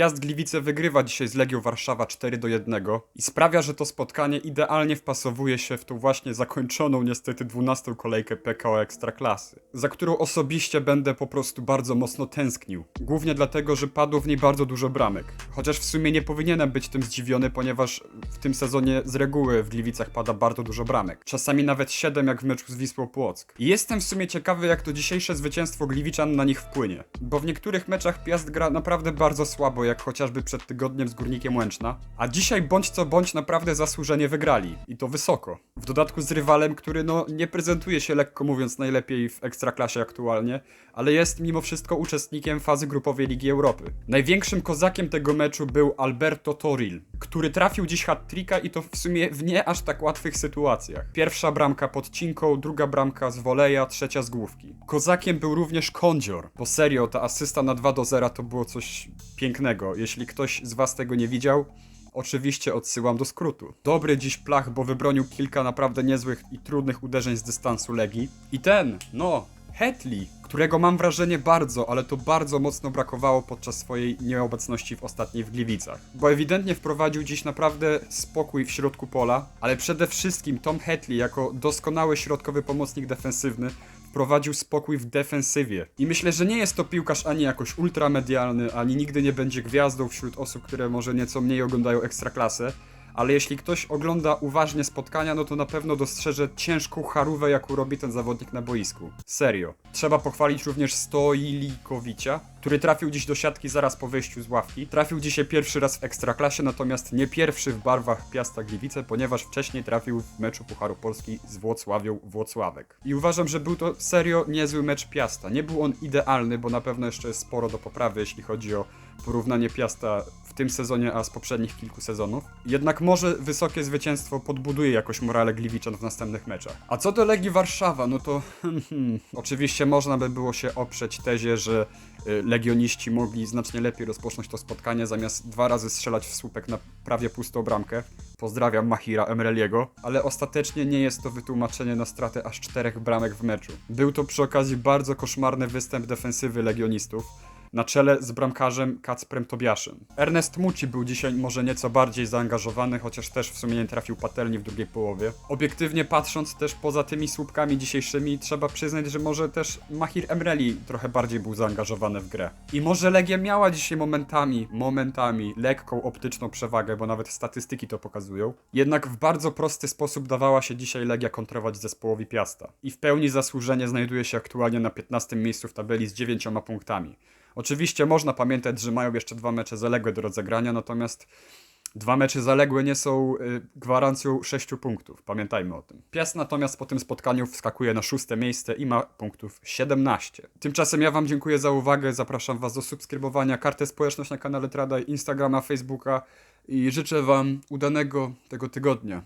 Piast Gliwice wygrywa dzisiaj z Legią Warszawa 4 do 1 i sprawia, że to spotkanie idealnie wpasowuje się w tą właśnie zakończoną niestety 12 kolejkę PKO Ekstraklasy, za którą osobiście będę po prostu bardzo mocno tęsknił. Głównie dlatego, że padło w niej bardzo dużo bramek. Chociaż w sumie nie powinienem być tym zdziwiony, ponieważ w tym sezonie z reguły w Gliwicach pada bardzo dużo bramek. Czasami nawet 7 jak w meczu z Wisłą Płock. I jestem w sumie ciekawy, jak to dzisiejsze zwycięstwo Gliwiczan na nich wpłynie. Bo w niektórych meczach Piast gra naprawdę bardzo słabo, jak chociażby przed tygodniem z Górnikiem Łęczna. A dzisiaj bądź co bądź naprawdę zasłużenie wygrali. I to wysoko. W dodatku z rywalem, który no nie prezentuje się lekko mówiąc najlepiej w Ekstraklasie aktualnie, ale jest mimo wszystko uczestnikiem fazy grupowej Ligi Europy. Największym kozakiem tego meczu był Alberto Toril, który trafił dziś hat-tricka i to w sumie w nie aż tak łatwych sytuacjach. Pierwsza bramka pod cinką, druga bramka z woleja, trzecia z główki. Kozakiem był również Kondzior, bo serio ta asysta na 2 do 0 to było coś pięknego. Jeśli ktoś z was tego nie widział, Oczywiście odsyłam do skrótu. Dobry dziś plach, bo wybronił kilka naprawdę niezłych i trudnych uderzeń z dystansu Legii. I ten, no, Hetley, którego mam wrażenie bardzo, ale to bardzo mocno brakowało podczas swojej nieobecności w ostatniej w Gliwicach. Bo ewidentnie wprowadził dziś naprawdę spokój w środku pola, ale przede wszystkim Tom Hetley jako doskonały środkowy pomocnik defensywny wprowadził spokój w defensywie. I myślę, że nie jest to piłkarz ani jakoś ultramedialny, ani nigdy nie będzie gwiazdą wśród osób, które może nieco mniej oglądają ekstraklasę. Ale jeśli ktoś ogląda uważnie spotkania, no to na pewno dostrzeże ciężką charówę, jaką robi ten zawodnik na boisku. Serio. Trzeba pochwalić również Stoilikowicza, który trafił dziś do siatki zaraz po wyjściu z ławki. Trafił dzisiaj pierwszy raz w Ekstraklasie, natomiast nie pierwszy w barwach Piasta Gliwice, ponieważ wcześniej trafił w meczu Pucharu Polski z Włocławią Włocławek. I uważam, że był to serio niezły mecz Piasta. Nie był on idealny, bo na pewno jeszcze jest sporo do poprawy, jeśli chodzi o porównanie Piasta w tym sezonie, a z poprzednich kilku sezonów. Jednak może wysokie zwycięstwo podbuduje jakoś morale Gliwiczan w następnych meczach. A co do Legii Warszawa, no to hmm, oczywiście można by było się oprzeć tezie, że y, legioniści mogli znacznie lepiej rozpocząć to spotkanie, zamiast dwa razy strzelać w słupek na prawie pustą bramkę. Pozdrawiam Mahira Emreliego, ale ostatecznie nie jest to wytłumaczenie na stratę aż czterech bramek w meczu. Był to przy okazji bardzo koszmarny występ defensywy legionistów na czele z bramkarzem Kacprem Tobiaszem. Ernest Muci był dzisiaj może nieco bardziej zaangażowany, chociaż też w sumie nie trafił patelni w drugiej połowie. Obiektywnie patrząc też poza tymi słupkami dzisiejszymi, trzeba przyznać, że może też Mahir Emreli trochę bardziej był zaangażowany w grę. I może Legia miała dzisiaj momentami, momentami lekką optyczną przewagę, bo nawet statystyki to pokazują. Jednak w bardzo prosty sposób dawała się dzisiaj Legia kontrować zespołowi Piasta. I w pełni zasłużenie znajduje się aktualnie na 15 miejscu w tabeli z 9 punktami. Oczywiście można pamiętać, że mają jeszcze dwa mecze zaległe do rozegrania, natomiast dwa mecze zaległe nie są y, gwarancją 6 punktów. Pamiętajmy o tym. Piast natomiast po tym spotkaniu wskakuje na szóste miejsce i ma punktów 17. Tymczasem ja Wam dziękuję za uwagę, zapraszam Was do subskrybowania, kartę społeczność na kanale Tradaj, Instagrama, Facebooka i życzę Wam udanego tego tygodnia.